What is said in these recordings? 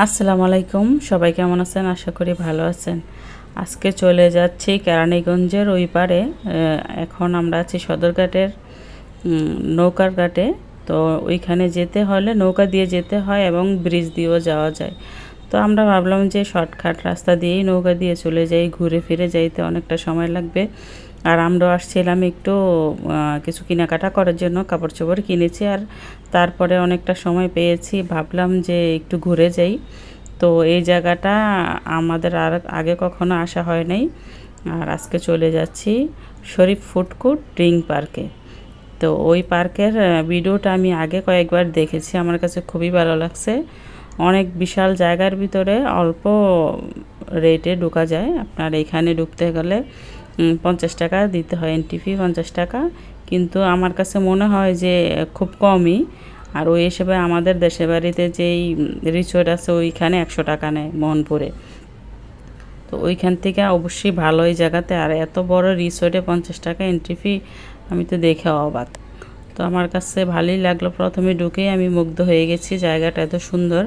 আসসালামু আলাইকুম। সবাই কেমন আছেন? আশা করি ভালো আছেন। আজকে চলে যাচ্ছি কেরানীগঞ্জের ওই পারে। এখন আমরা আছি সদরঘাটের নৌকার ঘাটে। তো ওইখানে যেতে হলে নৌকা দিয়ে যেতে হয় এবং ব্রিজ দিয়েও যাওয়া যায়। তো আমরা ভাবলাম যে শর্টকাট রাস্তা দিয়েই নৌকা দিয়ে চলে যাই, ঘুরে ফিরে যাইতে অনেকটা সময় লাগবে। আর আমরাও আসছিলাম একটু কিছু কেনাকাটা করার জন্য কাপড় চোপড় কিনেছি আর তারপরে অনেকটা সময় পেয়েছি। ভাবলাম যে একটু ঘুরে যাই। তো এই জায়গাটা আমাদের আর আগে কখনো আসা হয় নাই। আর আজকে চলে যাচ্ছি শরীফ ফুডকোর্ট ড্রিঙ্ক পার্কে। তো ওই পার্কের ভিডিওটা আমি আগে কয়েকবার দেখেছি, আমার কাছে খুবই ভালো লাগছে। অনেক বিশাল জায়গার ভিতরে অল্প রেটে ঢোকা যায়। আপনার এখানে ঢুকতে গেলে পঞ্চাশ টাকা দিতে হয় এন্ট্রি ফি পঞ্চাশ টাকা। কিন্তু আমার কাছে মনে হয় যে, খুব কমই। আর ওই হিসেবে আমাদের দেশের বাড়িতে যেই রিচোর্ট আছে, ওইখানে একশো টাকা নেয় মোহনপুরে। তো ওইখান থেকে অবশ্যই ভালো ওই জায়গাতে। আর এত বড় রিসোর্টে পঞ্চাশ টাকা এন্ট্রি ফি আমি তো দেখে অবাক। তো আমার কাছে ভালোই লাগল। প্রথমে ঢুকেই আমি মুগ্ধ হয়ে গেছি, জায়গাটা এত সুন্দর।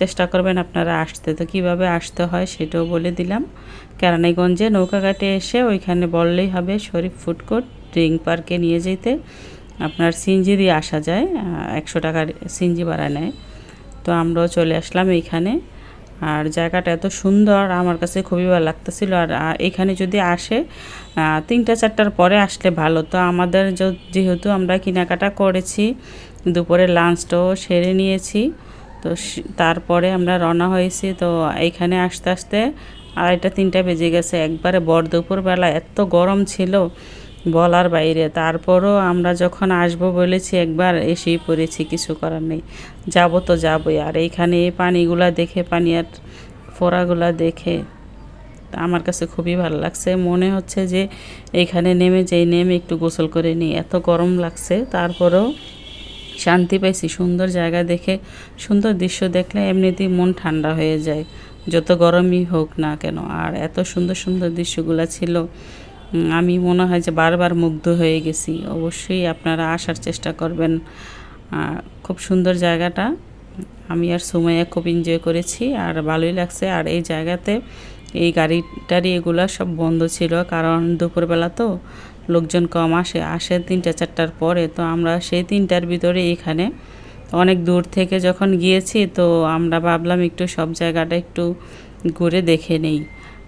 চেষ্টা করবেন আপনারা আসতে। তো কীভাবে আসতে হয় সেটাও বলে দিলাম। কেরানীগঞ্জে নৌকাঘাটে এসে ওইখানে বললেই হবে, শরীফ ফুড কোর্ট ড্রিঙ্ক পার্কে নিয়ে যেতে। আপনার সিনজি দিয়ে আসা যায় একশো টাকার সিনজি ভাড়া নেয়। তো আমরাও চলে আসলাম এইখানে। আর জায়গাটা এত সুন্দর, আমার কাছে খুবই ভালো লাগতেছিল। আর এখানে যদি আসে তিনটা চারটার পরে আসলে ভালো। তো আমাদের যেহেতু আমরা কেনাকাটা করেছি, দুপুরে লাঞ্চটাও সেরে নিয়েছি। তো তারপরে আমরা রওনা হয়েছি। তো এইখানে আসতে আসতে আড়াইটা, তিনটা বেজে গেছে। একবারে বর দুপুরবেলা এত গরম ছিল। বলার বাইরে। তারপরও আমরা যখন আসব বলেছি, একবার এসেই পড়েছি, কিছু করার নেই। যাব তো যাবই। আর এইখানে এই পানিগুলা দেখে, পানি আর ফোড়াগুলা দেখে আমার কাছে খুবই ভালো লাগছে। মনে হচ্ছে যে এইখানে নেমে, যেই নেমে একটু গোসল করে নিই। এত গরম লাগছে। তারপরেও শান্তি পাইছি। সুন্দর জায়গা দেখে, সুন্দর দৃশ্য দেখলে এমনিতেই মন ঠান্ডা হয়ে যায়, যত গরমই হোক না কেন। আর এত সুন্দর সুন্দর দৃশ্যগুলো ছিল। আমি মনে হয় যে বারবার মুগ্ধ হয়ে গেছি। অবশ্যই আপনারা আসার চেষ্টা করবেন। খুব সুন্দর জায়গাটা। আমি আর সুমাইয়া খুব এনজয় করেছি। আর ভালোই লাগছে। আর এই জায়গাতে এই গাড়ি টাড়ি এগুলা সব বন্ধ ছিল। কারণ দুপুরবেলা তো লোকজন কম আসে। আসে তিনটা, চারটার পরে। তো আমরা সেই তিনটার ভিতরে এখানে অনেক দূর থেকে যখন গিয়েছি, তো আমরা ভাবলাম একটু সব জায়গাটা একটু ঘুরে দেখে নেই।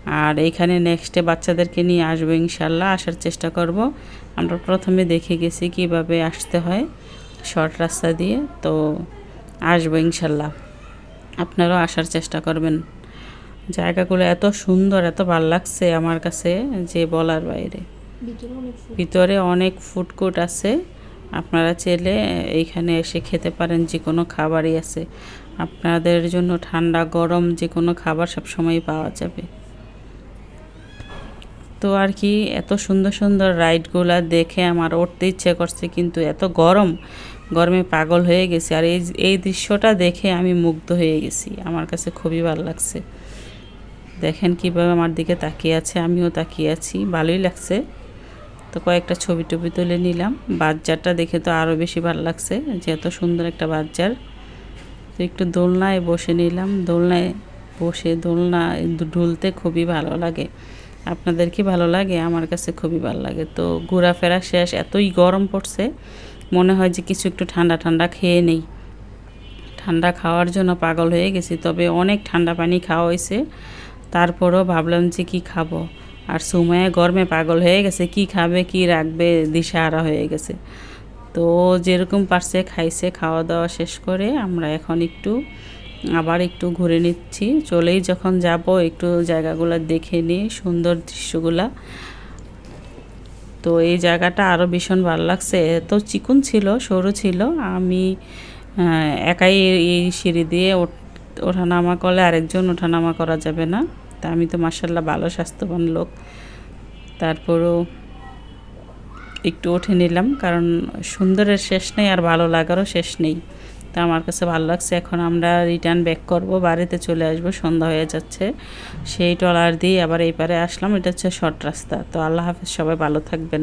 আর এখানে নেক্সটে বাচ্চাদেরকে নিয়ে আসব ইনশাল্লাহ আসার চেষ্টা করব। আমরা প্রথমে দেখে গেছি কীভাবে আসতে হয় শর্ট রাস্তা দিয়ে তো আসব ইনশাল্লাহ। আপনারাও আসার চেষ্টা করবেন। জায়গাগুলো এত সুন্দর এত ভালো লাগছে আমার কাছে যে বলার বাইরে। ভিতরে অনেক ফুল। ভিতরে অনেক ফুড কোর্ট আছে। আপনারা চাইলে এইখানে এসে খেতে পারেন যে কোনো খাবারই আছে। আপনাদের জন্য ঠান্ডা গরম যে কোনো খাবার সবসময় পাওয়া যাবে। তো আর কি, এত সুন্দর সুন্দর রাইডগুলা দেখে আমার উঠতে ইচ্ছে করছে, কিন্তু এত গরম, গরমে পাগল হয়ে গেছি। আর এই এই দৃশ্যটা দেখে আমি মুগ্ধ হয়ে গেছি, আমার কাছে খুবই ভালো লাগছে। দেখেন কীভাবে আমার দিকে তাকিয়ে আছে, আমিও তাকিয়ে আছি, ভালোই লাগছে। তো কয়েকটা ছবি টবি তুলে নিলাম। বাচ্চারটা দেখে তো আরও বেশি ভালো লাগছে, যে এত সুন্দর একটা বাচ্চার তো একটু দোলনায় বসে নিলাম, দোলনায় বসে দোলনা ঢুলতে খুবই ভালো লাগে। আপনাদের কি ভালো লাগে, আমার কাছে খুবই ভালো লাগে। তো ঘোরাফেরা শেষ, এতই গরম পড়ছে, মনে হয় যে কিছু একটু ঠান্ডা ঠান্ডা খেয়ে নেই। ঠান্ডা খাওয়ার জন্য পাগল হয়ে গেছি, তবে অনেক ঠান্ডা পানি খাওয়া হয়েছে। তারপরও ভাবলাম যে কি খাব, আর সুমায়া গরমে পাগল হয়ে গেছে, কি খাবে, কি রাখবে, দিশাহারা হয়ে গেছে। তো যেরকম পারছে খাইছে, খাওয়া দাওয়া শেষ করে আমরা এখন একটু আবার একটু ঘুরে নিচ্ছি। চলেই যখন যাব, একটু জায়গাগুলো দেখে নিই, সুন্দর দৃশ্যগুলা। তো এই জায়গাটা আরও ভীষণ ভালো লাগছে। এত চিকুন ছিল, সরু ছিল। আমি একাই এই- সিঁড়ি দিয়ে ওঠ- ওঠানামা করলে আরেকজন ওঠানামা করা যাবে না। তা আমি তো মার্শাল্লাহ ভালো স্বাস্থ্যবান লোক। তারপরও একটু উঠে নিলাম, কারণ সুন্দরের শেষ নেই আর ভালো লাগারও শেষ নেই। তা আমার কাছে ভালো লাগছে। এখন আমরা রিটার্ন ব্যাক করব, বাড়িতে চলে আসব, সন্ধ্যা হয়ে যাচ্ছে। সেই ট্রলার দিয়ে আবার এই পারে আসলাম, এটা হচ্ছে শর্ট রাস্তা। তো আল্লাহ হাফিজ, সবাই ভালো থাকবেন।